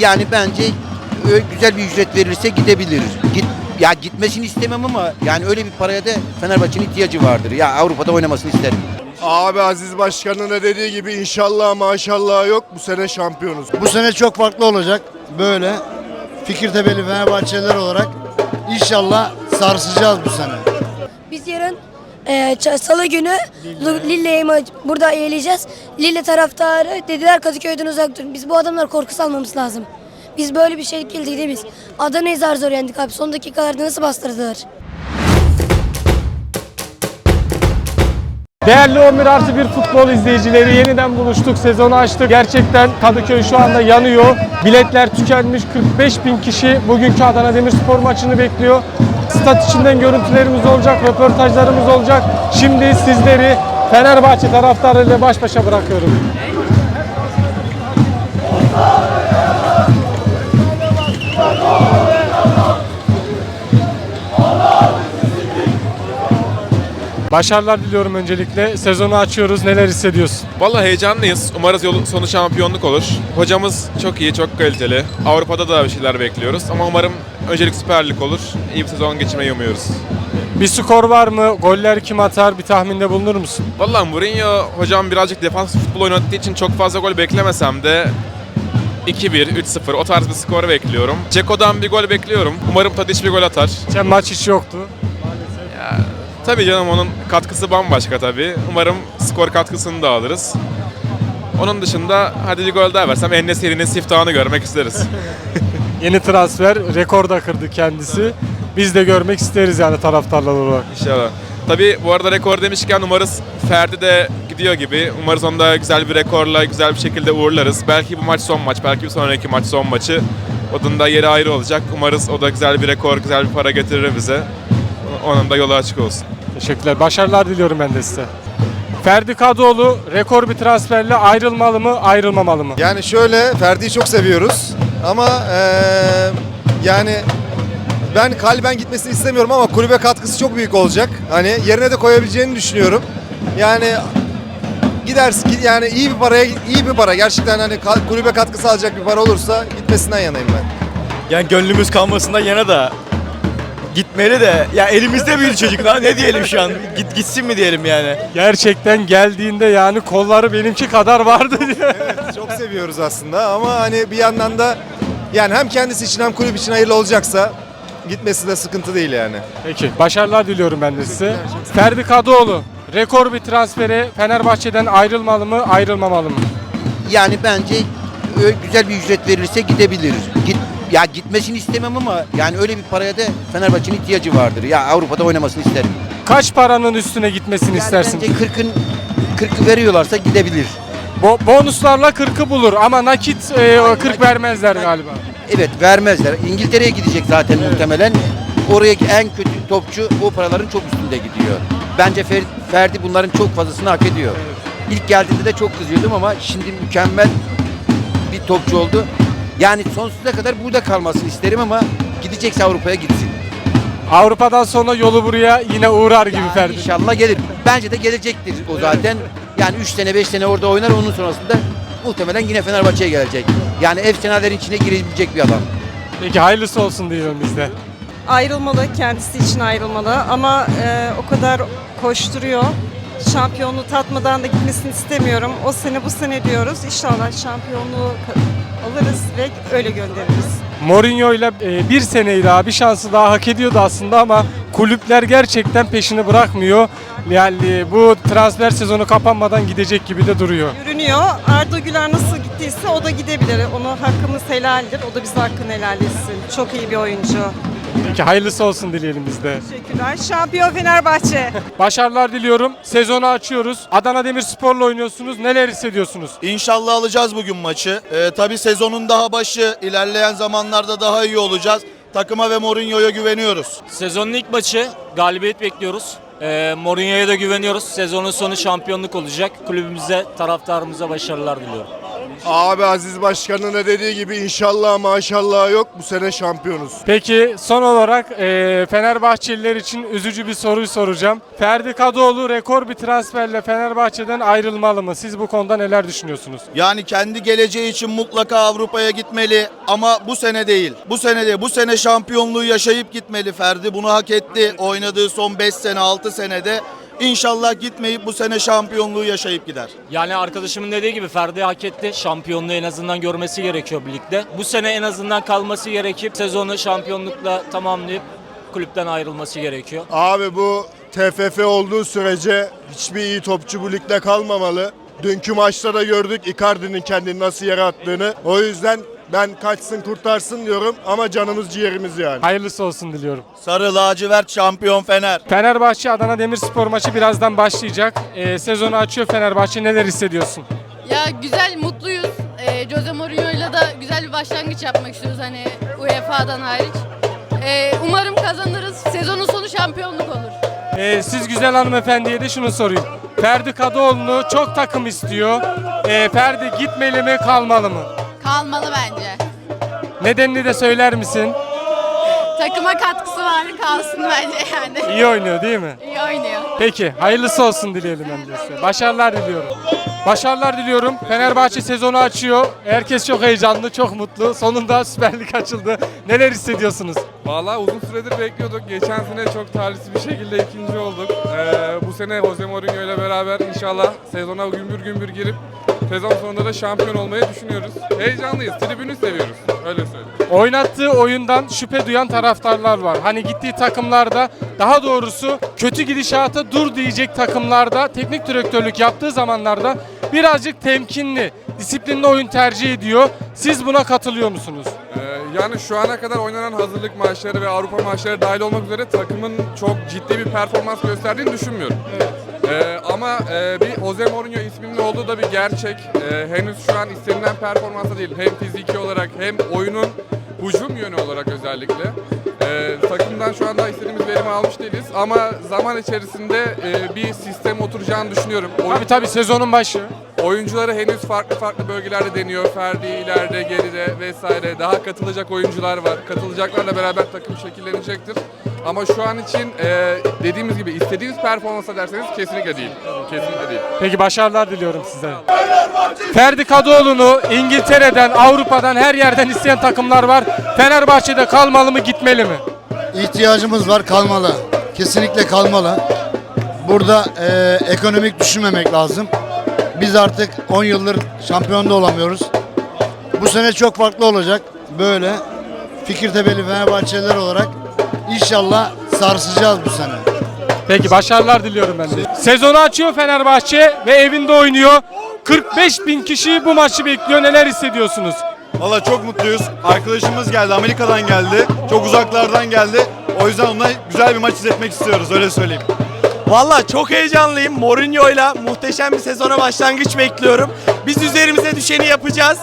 Yani bence güzel bir ücret verilirse gidebilir. Git ya gitmesini istemem ama yani öyle bir paraya da Fenerbahçe'nin ihtiyacı vardır. Ya Avrupa'da oynamasını isterim. Abi Aziz Başkan'ın da dediği gibi inşallah maşallah yok bu sene şampiyonuz. Bu sene çok farklı olacak. Böyle Fikirtebeli Fenerbahçeliler olarak inşallah sarsacağız bu sene. Biz yarın e, ça- salı günü Lille'yi ma- burada eğileceğiz. Lille taraftarı dediler Kadıköy'den uzak durun. Biz bu adamlar korku salmamız lazım. Biz böyle bir şey değil biz. Adana'yı zar zor yendik abi. Son dakikalarda nasıl bastırdılar? Değerli 11 artı 1 futbol izleyicileri yeniden buluştuk. Sezonu açtık. Gerçekten Kadıköy şu anda yanıyor. Biletler tükenmiş. 45 bin kişi bugünkü Adana Demirspor maçını bekliyor. Stat içinden görüntülerimiz olacak, röportajlarımız olacak. Şimdi sizleri Fenerbahçe taraftarıyla baş başa bırakıyorum. Başarılar diliyorum öncelikle. Sezonu açıyoruz. Neler hissediyorsun? Vallahi heyecanlıyız. Umarız yolu sonu şampiyonluk olur. Hocamız çok iyi, çok kaliteli. Avrupa'da da bir şeyler bekliyoruz. Ama umarım öncelik Süper Lig olur. İyi bir sezon geçirmeyi umuyoruz. Bir skor var mı? Goller kim atar? Bir tahminde bulunur musun? Vallahi Mourinho hocam birazcık defans futbol oynattığı için çok fazla gol beklemesem de 2-1, 3-0 o tarz bir skor bekliyorum. Ceko'dan bir gol bekliyorum. Umarım Tadic bir gol atar. Geçen maç hiç yoktu. Tabii canım onun katkısı bambaşka tabii. Umarım skor katkısını da alırız. Onun dışında hadi bir gol daha versem Enesiri'nin siftahını görmek isteriz. Yeni transfer rekor da kırdı kendisi. Biz de görmek isteriz yani taraftarlar olarak. İnşallah. Tabii bu arada rekor demişken umarız Ferdi de gidiyor gibi. Umarız onu da güzel bir rekorla güzel bir şekilde uğurlarız. Belki bu maç son maç, belki bir sonraki maç son maçı. Onun da yeri ayrı olacak. Umarız o da güzel bir rekor, güzel bir para getirir bize. Onun da yolu açık olsun. Teşekkürler. Başarılar diliyorum ben de size. Ferdi Kadıoğlu rekor bir transferle ayrılmalı mı, ayrılmamalı mı? Yani şöyle Ferdi'yi çok seviyoruz ama eee, yani ben kalben gitmesini istemiyorum ama kulübe katkısı çok büyük olacak. Hani yerine de koyabileceğini düşünüyorum. Yani gidersin yani iyi bir paraya iyi bir para gerçekten hani kulübe katkısı alacak bir para olursa gitmesinden yanayım ben. Yani gönlümüz kalmasından yana da gitmeli de ya elimizde büyüdü çocuk daha ne diyelim şu an git gitsin mi diyelim yani. Gerçekten geldiğinde yani kolları benimki kadar vardı diye. Çok seviyoruz aslında ama hani bir yandan da yani hem kendisi için hem kulüp için hayırlı olacaksa gitmesi de sıkıntı değil yani. Peki. Başarılar diliyorum ben de size. Ferdi Kadıoğlu rekor bir transfere Fenerbahçe'den ayrılmalı mı, ayrılmamalı mı? Yani bence ö- güzel bir ücret verilirse gidebilir. Git ya gitmesini istemem ama yani öyle bir paraya da Fenerbahçe'nin ihtiyacı vardır. Ya Avrupa'da oynamasını isterim. Kaç paranın üstüne gitmesini Yani istersin? bence 40'ın 40'ı veriyorlarsa gidebilir. Bo- bonuslarla 40'ı bulur ama nakit e, o 40 vermezler galiba. Evet vermezler. İngiltere'ye gidecek zaten muhtemelen. Oraya en kötü topçu o paraların çok üstünde gidiyor. Bence Fer- Ferdi bunların çok fazlasını hak ediyor. İlk geldiğinde de çok kızıyordum ama şimdi mükemmel bir topçu oldu. Yani sonsuza kadar burada kalmasını isterim ama gidecekse Avrupa'ya gitsin. Avrupa'dan sonra yolu buraya yine uğrar gibi Yani Ferdi. İnşallah gelir. Bence de gelecektir o zaten. Yani 3 sene 5 sene orada oynar onun sonrasında muhtemelen yine Fenerbahçe'ye gelecek. Yani efsanelerin içine girebilecek bir adam. Peki hayırlısı olsun diyelim biz de. ayrılmalı, kendisi için ayrılmalı ama e, o kadar koşturuyor. Şampiyonluğu tatmadan da gitmesini istemiyorum. O sene bu sene diyoruz. İnşallah şampiyonluğu alırız ve öyle göndeririz. Mourinho ile e, bir seneyi daha bir şansı daha hak ediyordu aslında ama kulüpler gerçekten peşini bırakmıyor. Yani bu transfer sezonu kapanmadan gidecek gibi de duruyor. Görünüyor. Arda Güler nasıl gittiyse o da gidebilir. Onu hakkımız helaldir. O da bize hakkını helal etsin. Çok iyi bir oyuncu. Peki hayırlısı olsun dileyelim biz de. Teşekkürler. Şampiyon Fenerbahçe. Başarılar diliyorum. Sezonu açıyoruz. Adana Demirspor'la oynuyorsunuz. Neler hissediyorsunuz? İnşallah alacağız bugün maçı. Ee, tabii sezonun daha başı ilerleyen zamanlarda daha iyi olacağız. Takıma ve Mourinho'ya güveniyoruz. Sezonun ilk maçı galibiyet bekliyoruz. Ee, Mourinho'ya da güveniyoruz. Sezonun sonu şampiyonluk olacak. Kulübümüze, taraftarımıza başarılar diliyorum. Abi Aziz Başkan'ın da dediği gibi inşallah maşallah yok. Bu sene şampiyonuz. Peki son olarak e, Fenerbahçeliler için üzücü bir soruyu soracağım. Ferdi Kadıoğlu rekor bir transferle Fenerbahçe'den ayrılmalı mı? Siz bu konuda neler düşünüyorsunuz? Yani kendi geleceği için mutlaka Avrupa'ya gitmeli ama bu sene değil. Bu sene değil. Bu sene şampiyonluğu yaşayıp gitmeli Ferdi. Bunu hak etti. Oynadığı son 5 sene 6 senede. İnşallah gitmeyip bu sene şampiyonluğu yaşayıp gider. Yani arkadaşımın dediği gibi Ferdi hak etti. Şampiyonluğu en azından görmesi gerekiyor birlikte. Bu sene en azından kalması gerekip sezonu şampiyonlukla tamamlayıp kulüpten ayrılması gerekiyor. Abi bu TFF olduğu sürece hiçbir iyi topçu bu ligde kalmamalı. Dünkü maçta da gördük Icardi'nin kendini nasıl yere attığını. O yüzden ben kaçsın kurtarsın diyorum ama canımız ciğerimiz yani. Hayırlısı olsun diliyorum. Sarı lacivert şampiyon Fener. Fenerbahçe Adana Demirspor maçı birazdan başlayacak. E, sezonu açıyor Fenerbahçe. Neler hissediyorsun? Ya güzel, mutluyuz. Ee, Jose Mourinho'yla da güzel bir başlangıç yapmak istiyoruz hani UEFA'dan hariç. Ee, umarım kazanırız. Sezonun sonu şampiyonluk olur. E, siz güzel hanımefendiye de şunu sorayım. Ferdi Kadıoğlu'nu çok takım istiyor. E, Ferdi gitmeli mi kalmalı mı? Kalmalı bence. Nedenini de söyler misin? Takıma katkısı var, kalsın bence yani. İyi oynuyor değil mi? İyi oynuyor. Peki hayırlısı olsun dileyelim ben de size. Başarılar diliyorum. Başarılar diliyorum. Fenerbahçe sezonu açıyor. Herkes çok heyecanlı, çok mutlu. Sonunda Süper Lig açıldı. Neler hissediyorsunuz? Vallahi uzun süredir bekliyorduk. Geçen sene çok talihsiz bir şekilde ikinci olduk. Ee, bu sene Jose Mourinho ile beraber inşallah sezona gümbür gümbür girip sezon sonunda da şampiyon olmayı düşünüyoruz. Heyecanlıyız. Tribünü seviyoruz. Öyle söyleyeyim. Oynattığı oyundan şüphe duyan taraftarlar var. Hani gittiği takımlarda daha doğrusu kötü gidişata dur diyecek takımlarda teknik direktörlük yaptığı zamanlarda birazcık temkinli, disiplinli oyun tercih ediyor. Siz buna katılıyor musunuz? Ee, yani şu ana kadar oynanan hazırlık maçları ve Avrupa maçları dahil olmak üzere takımın çok ciddi bir performans gösterdiğini düşünmüyorum. Ee, ama e, bir Jose Mourinho isminin olduğu da bir gerçek. Ee, henüz şu an istenilen performansa değil. Hem fiziki olarak hem oyunun hücum yönü olarak özellikle. Ee, takımdan şu anda istediğimiz verimi almış değiliz ama zaman içerisinde e, bir sistem oturacağını düşünüyorum. Oyun- Tabii tabii sezonun başı. Oyuncuları henüz farklı farklı bölgelerde deniyor. Ferdi ileride, geride vesaire. Daha katılacak oyuncular var. Katılacaklarla beraber takım şekillenecektir. Ama şu an için e, dediğimiz gibi istediğiniz performansa derseniz kesinlikle değil. Kesinlikle değil. Peki başarılar diliyorum size. Ferdi Kadıoğlu'nu İngiltere'den, Avrupa'dan her yerden isteyen takımlar var. Fenerbahçe'de kalmalı mı, gitmeli mi? İhtiyacımız var kalmalı. Kesinlikle kalmalı. Burada e, ekonomik düşünmemek lazım. Biz artık 10 yıldır şampiyon da olamıyoruz. Bu sene çok farklı olacak. Böyle Fikirtebeli Fenerbahçeliler olarak inşallah sarsacağız bu sene. Peki başarılar diliyorum ben de. Sezonu açıyor Fenerbahçe ve evinde oynuyor. 45 bin kişi bu maçı bekliyor. Neler hissediyorsunuz? Valla çok mutluyuz. Arkadaşımız geldi, Amerika'dan geldi. Çok uzaklardan geldi. O yüzden ona güzel bir maç izletmek istiyoruz, öyle söyleyeyim. Valla çok heyecanlıyım. Mourinho'yla muhteşem bir sezona başlangıç bekliyorum. Biz üzerimize düşeni yapacağız.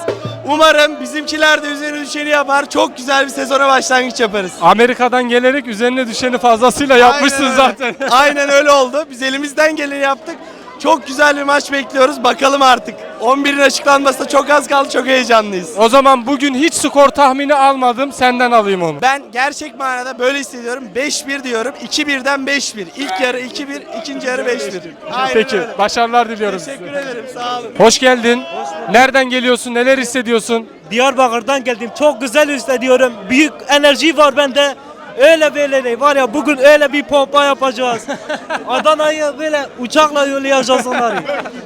Umarım bizimkiler de üzerine düşeni yapar. Çok güzel bir sezona başlangıç yaparız. Amerika'dan gelerek üzerine düşeni fazlasıyla yapmışsın Aynen zaten. Aynen öyle oldu. Biz elimizden geleni yaptık. Çok güzel bir maç bekliyoruz. Bakalım artık. 11'in açıklanmasına çok az kaldı. Çok heyecanlıyız. O zaman bugün hiç skor tahmini almadım. Senden alayım onu. Ben gerçek manada böyle hissediyorum. 5-1 diyorum. 2-1'den 5-1. İlk yarı 2-1, ikinci yarı 5-1. Aynen Peki öyle. başarılar diliyorum Teşekkür size. ederim. Sağ olun. Hoş geldin. Nereden geliyorsun? Neler hissediyorsun? Diyarbakır'dan geldim. Çok güzel hissediyorum. Büyük enerji var bende. Öyle böyle değil. Var ya bugün öyle bir pompa yapacağız. Adana'yı böyle uçakla yollayacağız onları.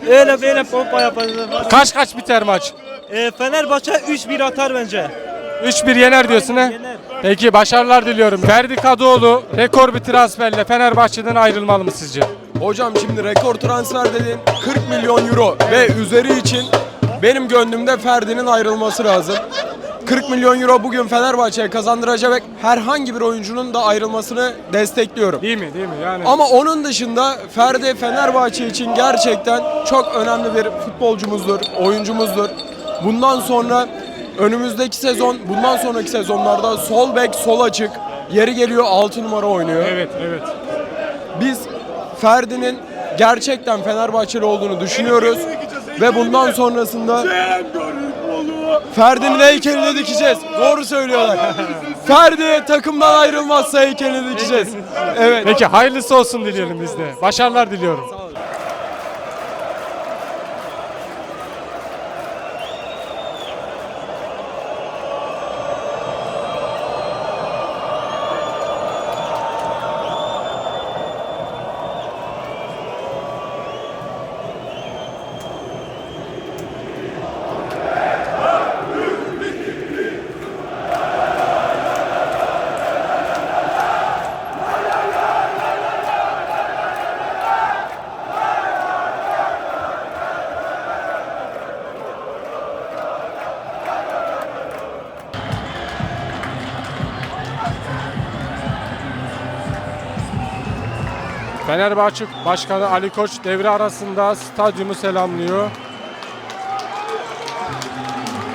Öyle böyle pompa yapacağız. Kaç kaç biter maç? E, Fenerbahçe 3-1 atar bence. 3-1 yener diyorsun ha? Yener. Peki başarılar diliyorum. Ferdi Kadıoğlu rekor bir transferle Fenerbahçe'den ayrılmalı mı sizce? Hocam şimdi rekor transfer dedin 40 milyon euro ve üzeri için benim gönlümde Ferdi'nin ayrılması lazım. 40 milyon euro bugün Fenerbahçe'ye kazandıracak herhangi bir oyuncunun da ayrılmasını destekliyorum. Değil mi? Değil mi? Yani Ama onun dışında Ferdi Fenerbahçe için gerçekten çok önemli bir futbolcumuzdur, oyuncumuzdur. Bundan sonra önümüzdeki sezon, bundan sonraki sezonlarda sol bek, sol açık, yeri geliyor 6 numara oynuyor. Evet, evet. Biz Ferdi'nin gerçekten Fenerbahçeli olduğunu düşünüyoruz ve bundan sonrasında Ferdi'nin heykelini dikeceğiz. Doğru söylüyorlar. Ferdi takımdan ayrılmazsa heykelini dikeceğiz. Evet. Peki hayırlısı olsun dileyelim biz de. Başarılar diliyorum. Fenerbahçe Başkanı Ali Koç devre arasında stadyumu selamlıyor.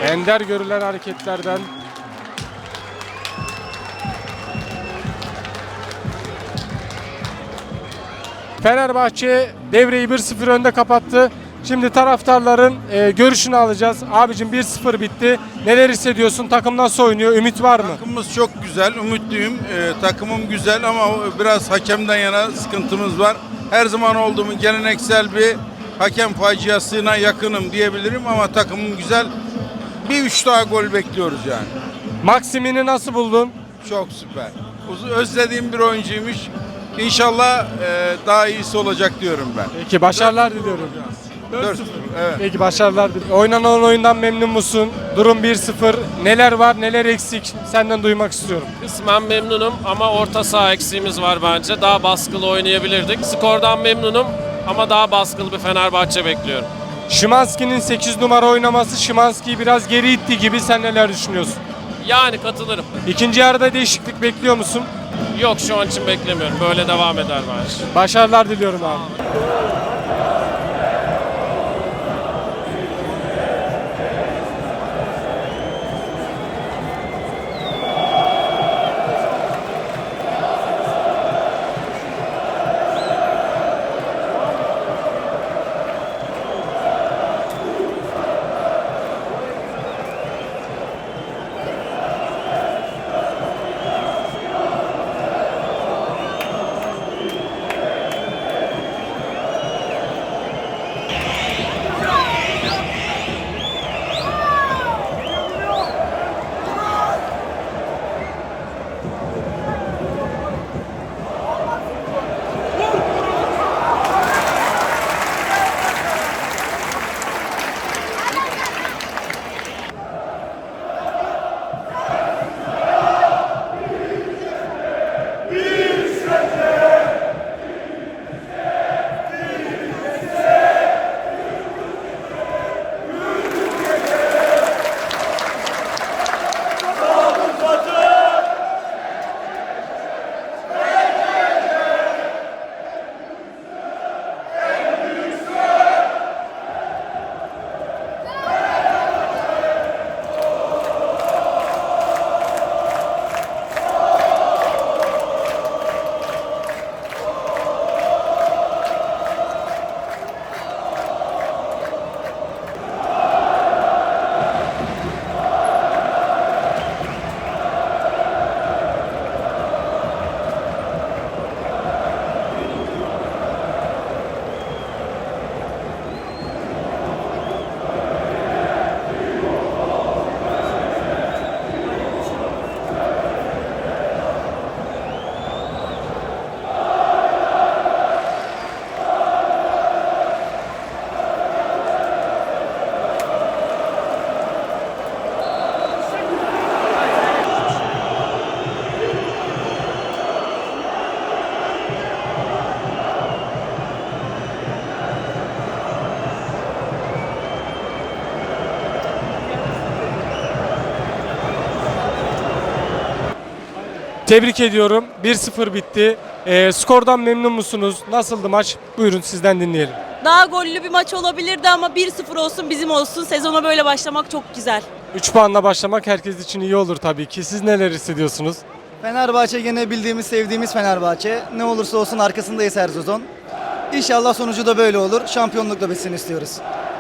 Ender görülen hareketlerden Fenerbahçe devreyi 1-0 önde kapattı. Şimdi taraftarların e, görüşünü alacağız. Abicim 1-0 bitti. Neler hissediyorsun? Takım nasıl oynuyor? Ümit var mı? Takımımız çok güzel, umutluyum. Ee, takımım güzel ama biraz hakemden yana sıkıntımız var. Her zaman olduğum geleneksel bir hakem faciasına yakınım diyebilirim ama takımım güzel. Bir üç daha gol bekliyoruz yani. Maksimini nasıl buldun? Çok süper. Özlediğim bir oyuncuymuş. İnşallah e, daha iyisi olacak diyorum ben. Peki başarılar diliyorum. 4-0. Evet. Peki başarılar diliyorum. Oynanan oyundan memnun musun? Durum 1-0. Neler var, neler eksik? Senden duymak istiyorum. Kısmen memnunum ama orta saha eksiğimiz var bence. Daha baskılı oynayabilirdik. Skordan memnunum ama daha baskılı bir Fenerbahçe bekliyorum. Şimanski'nin 8 numara oynaması Şimanski'yi biraz geri itti gibi. Sen neler düşünüyorsun? Yani katılırım. İkinci yarıda değişiklik bekliyor musun? Yok şu an için beklemiyorum. Böyle devam eder bence. Başarılar diliyorum abi. Tebrik ediyorum. 1-0 bitti. Ee, skordan memnun musunuz? Nasıldı maç? Buyurun sizden dinleyelim. Daha gollü bir maç olabilirdi ama 1-0 olsun bizim olsun. Sezona böyle başlamak çok güzel. 3 puanla başlamak herkes için iyi olur tabii ki. Siz neler hissediyorsunuz? Fenerbahçe gene bildiğimiz, sevdiğimiz Fenerbahçe. Ne olursa olsun arkasındayız her sezon. İnşallah sonucu da böyle olur. Şampiyonlukla bitsin istiyoruz.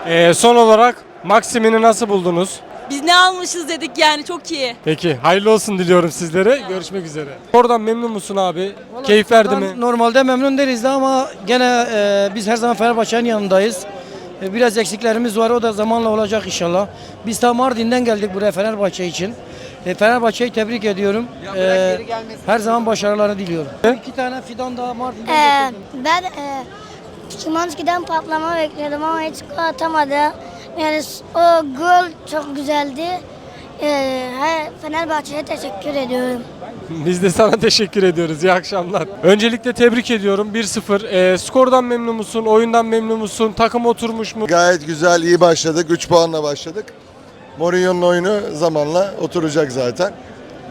Ee, son olarak Maksimini nasıl buldunuz? Biz ne almışız dedik yani çok iyi. Peki hayırlı olsun diliyorum sizlere. Görüşmek üzere. Oradan memnun musun abi? Keyif verdi mi? Normalde memnun değiliz de ama gene e, biz her zaman Fenerbahçe'nin yanındayız. E, biraz eksiklerimiz var o da zamanla olacak inşallah. Biz tam Mardin'den geldik buraya Fenerbahçe için. E, Fenerbahçe'yi tebrik ediyorum. E, her zaman başarılarını diliyorum. İki tane fidan daha Mardin'den Ee, getirdim. ben e, Şimanski'den patlama bekliyordum ama hiç gol atamadı. Yani o gol çok güzeldi. Ee, Fenerbahçe'ye teşekkür ediyorum. Biz de sana teşekkür ediyoruz. İyi akşamlar. Öncelikle tebrik ediyorum. 1-0. E, skordan memnun musun? Oyundan memnun musun? Takım oturmuş mu? Gayet güzel, iyi başladık. 3 puanla başladık. Mourinho'nun oyunu zamanla oturacak zaten.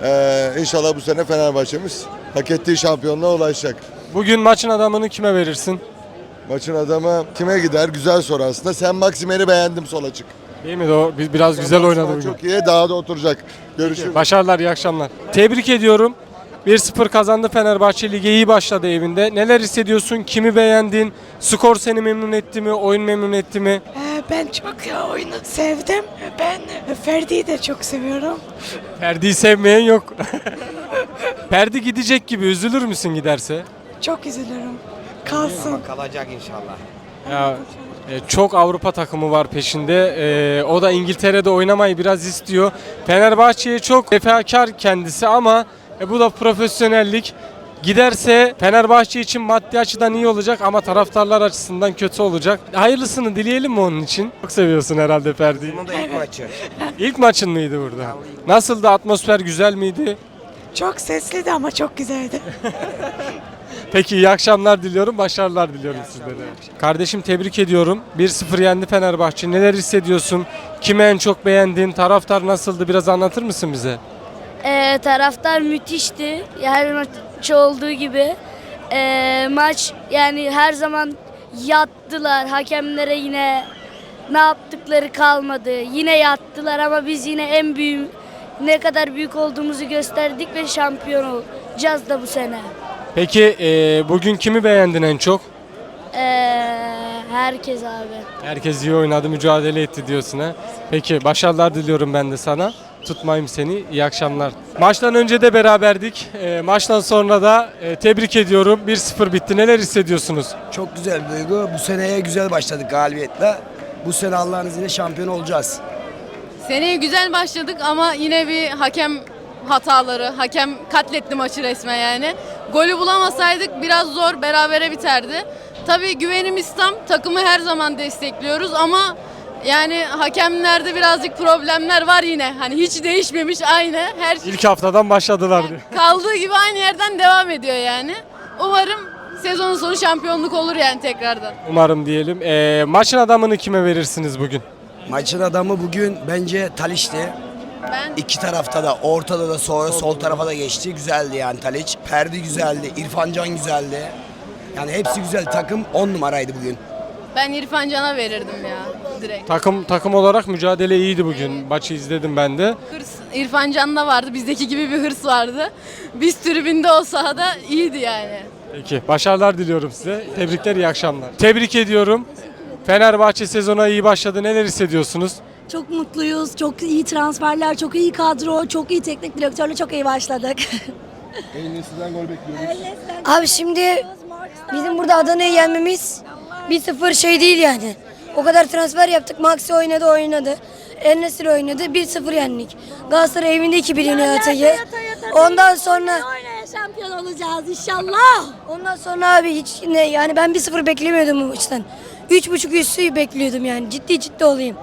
Ee, inşallah bu sene Fenerbahçe'miz hak ettiği şampiyonluğa ulaşacak. Bugün maçın adamını kime verirsin? Maçın adamı kime gider? Güzel soru aslında. Sen Maksimer'i beğendim sol açık. Değil mi? O bi- biraz güzel oynadı bugün. Çok iyi, daha da oturacak. Görüşürüz. Başarılar, iyi akşamlar. Tebrik ediyorum. 1-0 kazandı Fenerbahçe lige iyi başladı evinde. Neler hissediyorsun? Kimi beğendin? Skor seni memnun etti mi? Oyun memnun etti mi? Ben çok ya oyunu sevdim. Ben Ferdi'yi de çok seviyorum. Ferdi'yi sevmeyen yok. Ferdi gidecek gibi üzülür müsün giderse? Çok üzülürüm. Kalsın. Kalacak inşallah. Ya e, çok Avrupa takımı var peşinde. E, o da İngiltere'de oynamayı biraz istiyor. Fenerbahçe'ye çok vefakar kendisi ama e, bu da profesyonellik. Giderse Fenerbahçe için maddi açıdan iyi olacak ama taraftarlar açısından kötü olacak. Hayırlısını dileyelim mi onun için? Çok seviyorsun herhalde Ferdi'yi. Bunun da ilk maçı. İlk maçın mıydı burada? Nasıldı? Atmosfer güzel miydi? Çok sesliydi ama çok güzeldi. Peki iyi akşamlar diliyorum, başarılar diliyorum sizlere. Kardeşim tebrik ediyorum. 1-0 yendi Fenerbahçe. Neler hissediyorsun? Kimi en çok beğendin? Taraftar nasıldı? Biraz anlatır mısın bize? Ee, taraftar müthişti. Her maç olduğu gibi. Ee, maç yani her zaman yattılar. Hakemlere yine ne yaptıkları kalmadı. Yine yattılar ama biz yine en büyük ne kadar büyük olduğumuzu gösterdik ve şampiyon olacağız da bu sene. Peki e, bugün kimi beğendin en çok? Ee, herkes abi. Herkes iyi oynadı, mücadele etti diyorsun ha. Peki başarılar diliyorum ben de sana. Tutmayayım seni. İyi akşamlar. Maçtan önce de beraberdik. E, maçtan sonra da e, tebrik ediyorum. 1-0 bitti. Neler hissediyorsunuz? Çok güzel bir duygu. Bu seneye güzel başladık galibiyetle. Bu sene Allah'ın izniyle şampiyon olacağız. Seneye güzel başladık ama yine bir hakem hataları, hakem katletti maçı resmen yani. Golü bulamasaydık biraz zor berabere biterdi. Tabii güvenimiz tam, takımı her zaman destekliyoruz ama yani hakemlerde birazcık problemler var yine. Hani hiç değişmemiş aynı. Her şey İlk haftadan başladılar diyor. kaldığı gibi aynı yerden devam ediyor yani. Umarım sezonun sonu şampiyonluk olur yani tekrardan. Umarım diyelim. E, maçın adamını kime verirsiniz bugün? Maçın adamı bugün bence Taliş'ti. Ben İki tarafta da ortada da sonra sol tarafa da geçti. Güzeldi yani Taliç. Perdi güzeldi. İrfan Can güzeldi. Yani hepsi güzel. Takım 10 numaraydı bugün. ben İrfan Can'a verirdim ya direkt. Takım takım olarak mücadele iyiydi bugün. Maçı izledim ben de. Hırs İrfan Can'da vardı. Bizdeki gibi bir hırs vardı. Biz tribünde o sahada iyiydi yani. Peki başarılar diliyorum size. Tebrikler iyi akşamlar. Tebrik ediyorum. Fenerbahçe sezona iyi başladı. Neler hissediyorsunuz? Çok mutluyuz. Çok iyi transferler, çok iyi kadro, çok iyi teknik direktörle çok iyi başladık. En iyisinden gol bekliyoruz. Abi şimdi bizim burada Adana'yı yenmemiz 1-0 şey değil yani. O kadar transfer yaptık. Maxi oynadı oynadı. Enesir oynadı. 1-0 yendik. Galatasaray evinde 2-1 yeniyor Hatay'ı. Ondan sonra şampiyon olacağız inşallah. ondan sonra abi hiç ne yani ben 1-0 beklemiyordum bu maçtan. 3.5 üstü bekliyordum yani. Ciddi ciddi olayım.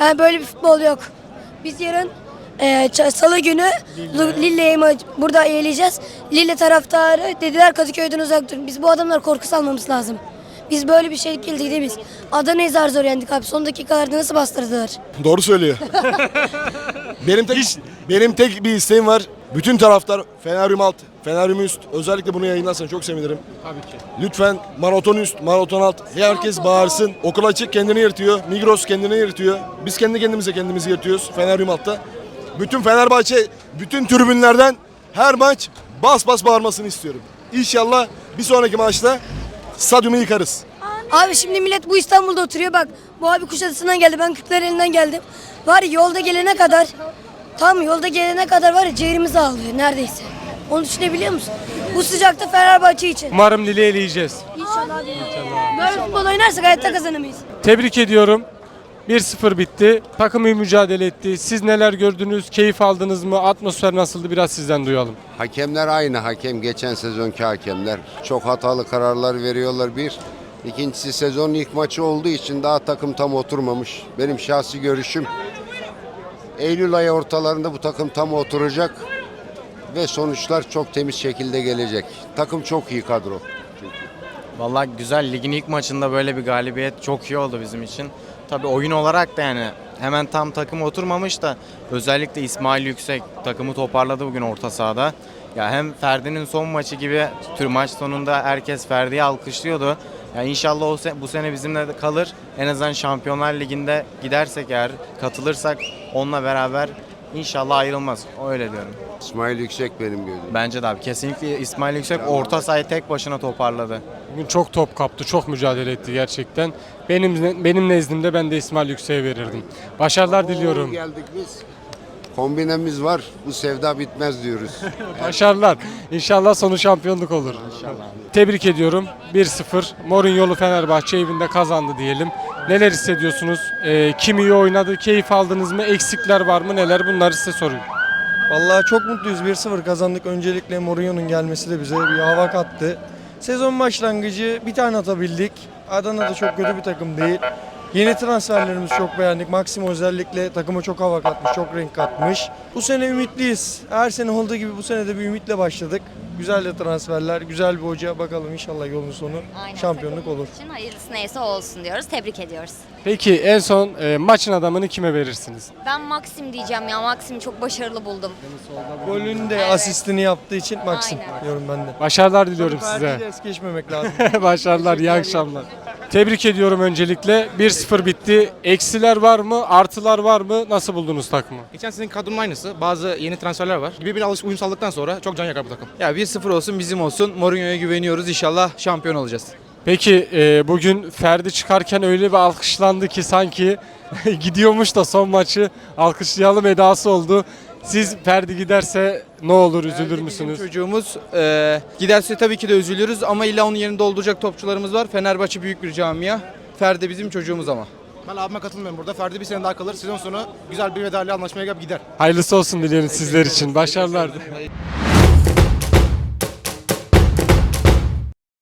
Yani böyle bir futbol yok. Biz yarın e, salı günü Lille'ye ma- burada eğileceğiz. Lille taraftarı dediler Kadıköy'den uzak durun. Biz bu adamlar korku salmamız lazım. Biz böyle bir şey değil biz. Adana'yı zar zor yendik abi. Son dakikalarda nasıl bastırdılar? Doğru söylüyor. benim tek benim tek bir isteğim var. Bütün taraftar Feneryum alt, Feneryum üst. Özellikle bunu yayınlarsan çok sevinirim. Tabii ki. Lütfen maraton üst, maraton alt. Herkes bağırsın. Okul açık kendini yırtıyor. Migros kendini yırtıyor. Biz kendi kendimize kendimizi yırtıyoruz Feneryum altta. Bütün Fenerbahçe, bütün tribünlerden her maç bas bas bağırmasını istiyorum. İnşallah bir sonraki maçta stadyumu yıkarız. Abi şimdi millet bu İstanbul'da oturuyor bak. Bu abi Kuşadası'ndan geldi. Ben Kırklareli'nden geldim. Var ya yolda gelene kadar tam yolda gelene kadar var ya ciğerimiz ağlıyor neredeyse. Onu düşünebiliyor musun? Bu sıcakta Fenerbahçe için. Umarım Lille eleyeceğiz. İnşallah. Böyle futbol oynarsak hayatta kazanamayız. Tebrik ediyorum. 1-0 bitti. Takım iyi mücadele etti. Siz neler gördünüz? Keyif aldınız mı? Atmosfer nasıldı? Biraz sizden duyalım. Hakemler aynı hakem. Geçen sezonki hakemler. Çok hatalı kararlar veriyorlar bir. İkincisi sezonun ilk maçı olduğu için daha takım tam oturmamış. Benim şahsi görüşüm Eylül ayı ortalarında bu takım tam oturacak ve sonuçlar çok temiz şekilde gelecek. Takım çok iyi kadro. Vallahi güzel. Ligin ilk maçında böyle bir galibiyet çok iyi oldu bizim için. Tabii oyun olarak da yani hemen tam takım oturmamış da özellikle İsmail Yüksek takımı toparladı bugün orta sahada. Ya hem Ferdi'nin son maçı gibi tür maç sonunda herkes Ferdi'yi alkışlıyordu. Ya inşallah o se- bu sene bizimle kalır. En azından Şampiyonlar Ligi'nde gidersek eğer katılırsak onunla beraber inşallah ayrılmaz. Öyle diyorum. İsmail Yüksek benim gözüm. Bence de abi kesinlikle İsmail Yüksek orta sahayı tek başına toparladı. Bugün çok top kaptı, çok mücadele etti gerçekten. Benim benim nezdimde ben de İsmail Yüksek'e verirdim. Başarılar diliyorum. Geldik biz. Kombinemiz var. Bu sevda bitmez diyoruz. Başarılar. İnşallah sonu şampiyonluk olur. Tebrik ediyorum. 1-0. Mourinho'lu Fenerbahçe evinde kazandı diyelim. Neler hissediyorsunuz? Ee, kim iyi oynadı? Keyif aldınız mı? Eksikler var mı? Neler? Bunları size sorayım. Vallahi çok mutluyuz. 1-0 kazandık. Öncelikle Mourinho'nun gelmesi de bize bir hava kattı. Sezon başlangıcı bir tane atabildik. Adana da çok kötü bir takım değil. Yeni transferlerimizi çok beğendik. Maximo özellikle takıma çok hava katmış, çok renk katmış. Bu sene ümitliyiz. Her sene olduğu gibi bu sene de bir ümitle başladık. Güzel de transferler, güzel bir hoca. Bakalım inşallah yolun sonu Aynen. şampiyonluk olur. için hayırlısı neyse olsun diyoruz. Tebrik ediyoruz. Peki en son e, maçın adamını kime verirsiniz? Ben Maxim diyeceğim ya. Maxim'i çok başarılı buldum. Golün de asistini yaptığı için Maxim Aynen. diyorum ben de. Başarılar diliyorum Tabii size. Es geçmemek lazım. Başarılar, iyi akşamlar. Tebrik ediyorum öncelikle. 1-0 bitti. Eksiler var mı? Artılar var mı? Nasıl buldunuz takımı? Geçen senenin kadronun aynısı. Bazı yeni transferler var. Birbirine alış uyum sağladıktan sonra çok can yakar bu takım. Ya 1-0 olsun bizim olsun. Mourinho'ya güveniyoruz. İnşallah şampiyon olacağız. Peki e, bugün Ferdi çıkarken öyle bir alkışlandı ki sanki gidiyormuş da son maçı alkışlayalım edası oldu. Siz Ferdi giderse ne olur üzülür müsünüz? Çocuğumuz e, giderse tabii ki de üzülürüz ama illa onun yerini dolduracak topçularımız var. Fenerbahçe büyük bir camia. Ferdi bizim çocuğumuz ama. Ben abime katılmıyorum burada. Ferdi bir sene daha kalır. Sezon sonu güzel bir vedayla anlaşmaya gider. Hayırlısı olsun diliyorum sizler için. Başarılar.